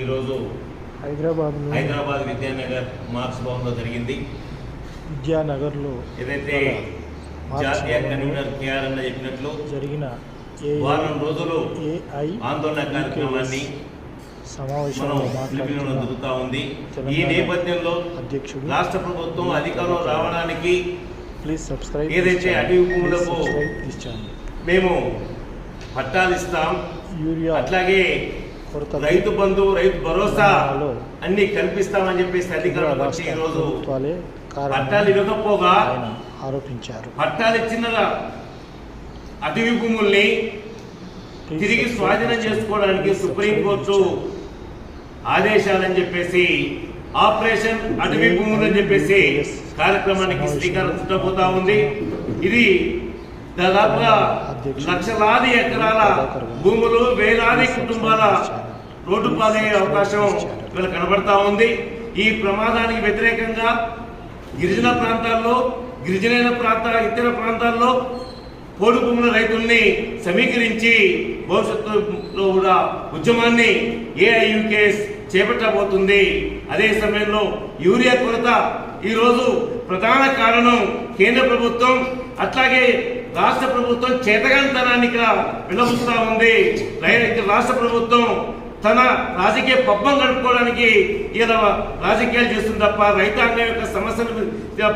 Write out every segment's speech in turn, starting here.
ఈరోజు హైదరాబాద్లో హైదరాబాద్ విద్యానగర్ మార్క్స్ భవన్లో జరిగింది. విద్యానగర్లో ఏదైతే జాతీయ కన్వీనర్ కేఆర్ అన్న చెప్పినట్లు జరిగిన వారం రోజులు ఆందోళన కార్యక్రమాన్ని సమావేశంలో జరుగుతూ ఉంది. ఈ నేపథ్యంలో అధ్యక్షుడు రాష్ట్ర ప్రభుత్వం అధికారంలో రావడానికి ప్లీజ్ సబ్స్క్రైబ్ ఏదైతే అటవీ భూములకు మేము పట్టాలు ఇస్తాం. యూరియా అట్లాగే రైతు బంధు రైతు భరోసా అన్ని కల్పిస్తామని చెప్పేసి అధికారంలోకి వచ్చి ఈరోజు పట్టాలు ఇవ్వకపోగా ఆరోపించారు. పట్టాలు ఇచ్చిన అటవీ భూముల్ని తిరిగి స్వాధీనం. చేసుకోవడానికి సుప్రీంకోర్టు. ఆదేశాలని చెప్పేసి ఆపరేషన్ అటవీ భూములు అని చెప్పేసి కార్యక్రమానికి శ్రీకారం చుట్టబోతా ఉంది. ఇది దాదాపుగా లక్షలాది ఎకరాల భూములు వేలాది కుటుంబాల రోడ్డు పాలయ్యే అవకాశం వీళ్ళకి కనబడతా ఉంది. ఈ ప్రమాదానికి వ్యతిరేకంగా గిరిజన ప్రాంతాల్లో గిరిజనైన ప్రాంత ఇతర ప్రాంతాల్లో పోడు భూముల రైతుల్ని సమీకరించి భవిష్యత్తులో కూడా ఉద్యమాన్ని ఏఐయుకేఎస్ చేపట్టబోతుంది. అదే సమయంలో యూరియా కొరత ఈరోజు ప్రధాన కారణం కేంద్ర ప్రభుత్వం అట్లాగే రాష్ట్ర ప్రభుత్వం చేతగానితనాన్ని ఇక్కడ విలపిస్తా ఉంది. రాష్ట్ర ప్రభుత్వం తన రాజకీయ పబ్బం గడుపుకోవడానికి ఈయన రాజకీయాలు చేస్తుంది తప్ప రైతాంగం యొక్క సమస్యలు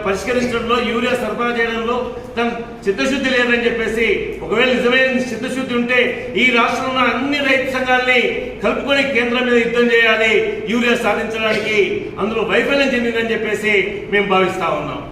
పరిష్కరించడంలో యూరియా సరఫరా చేయడంలో తన చిత్తశుద్ధి లేదని చెప్పేసి ఒకవేళ నిజమైన చిత్తశుద్ధి ఉంటే ఈ రాష్ట్రంలో ఉన్న అన్ని రైతు సంఘాలని కలుపుకొని కేంద్రం మీద యుద్ధం చేయాలి యూరియా సాధించడానికి అందులో వైఫల్యం చెందిందని చెప్పేసి మేము భావిస్తా ఉన్నాం.